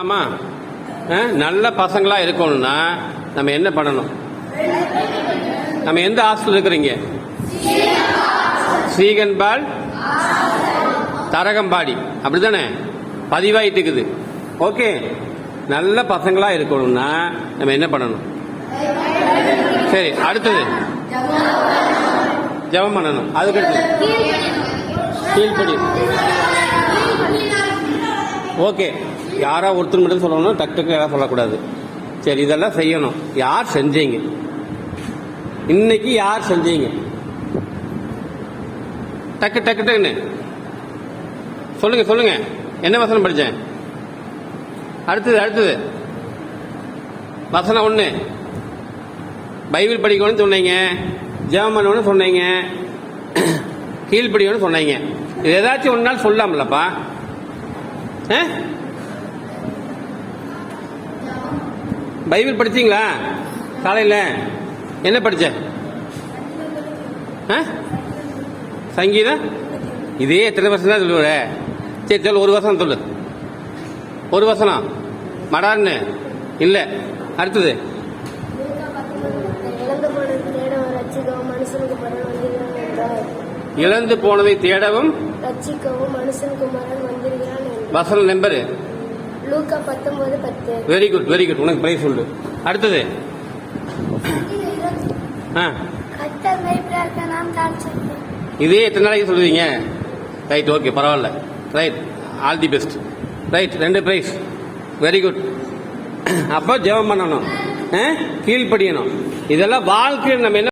ஆமா. ஆ, நல்ல பசங்களா இருக்கணும்னா நம்ம என்ன பண்ணணும்? நம்ம எந்த ஹாஸ்டல் இருக்கிறீங்க? ஸ்ரீகன்பால் தரகம்பாடி. அப்படிதானே பதிவாயிட்டு இருக்குது ஓகே. நல்ல பசங்களா இருக்கணும்னா நம்ம என்ன பண்ணணும்? சரி அடுத்தது. ஜெபம் பண்ணணும். அதுக்கு அடுத்தது ஓகே. யாராவது ஒருத்தர் மட்டும் சொல்லணும் டக்கு டக்கு யாரும் சொல்லக்கூடாது. சரி இதெல்லாம் செய்யணும். யார் செஞ்சீங்க? இன்னைக்கு யார் செஞ்சீங்க? டக்கு டக்கு டக்குன்னு. சொல்லுங்க சொல்லுங்க. என்ன வசனம் படித்தேன் அடுத்தது அடுத்தது. வசனம் ஒன்று பைபிள் படிக்கணும்னு சொன்னீங்க. ஜெபம் பண்ணணும்னு சொன்னீங்க. கீழ்ப்படிக்கணும்னு சொன்னீங்க. இது ஏதாச்சும் ஒரு நாள் சொல்லலாம்லப்பா ஆ? பைபிள் படிச்சீங்களா? காலையில் என்ன படிச்ச? ஆ? சங்கீதம்? இதே எத்தனை வருஷம் தான் சொல்லுவ? சரி சொல்லு ஒரு வருஷம் சொல்லு. ஒரு வசனம் மடான்னு இல்லை. அடுத்தது? இழந்து போனதை தேடவும். வசனம் நம்பரு? லூக்கா பத்தொன்பது பத்து. வெரி குட் வெரி குட் உனக்கு பிரைஸ் சொல்லு. அடுத்தது. ஆ. இதே எத்தனை நாளைக்கு சொல்லுவீங்க? ரைட் ஓகே பரவாயில்ல. Right all the best right ரெண்டு பிரைஸ் வெரி குட் அப்போ ஜெபம் பண்ணணும்? கீழ்ப்படியணும். இதெல்லாம் வாழ்க்கையில் நம்ம என்ன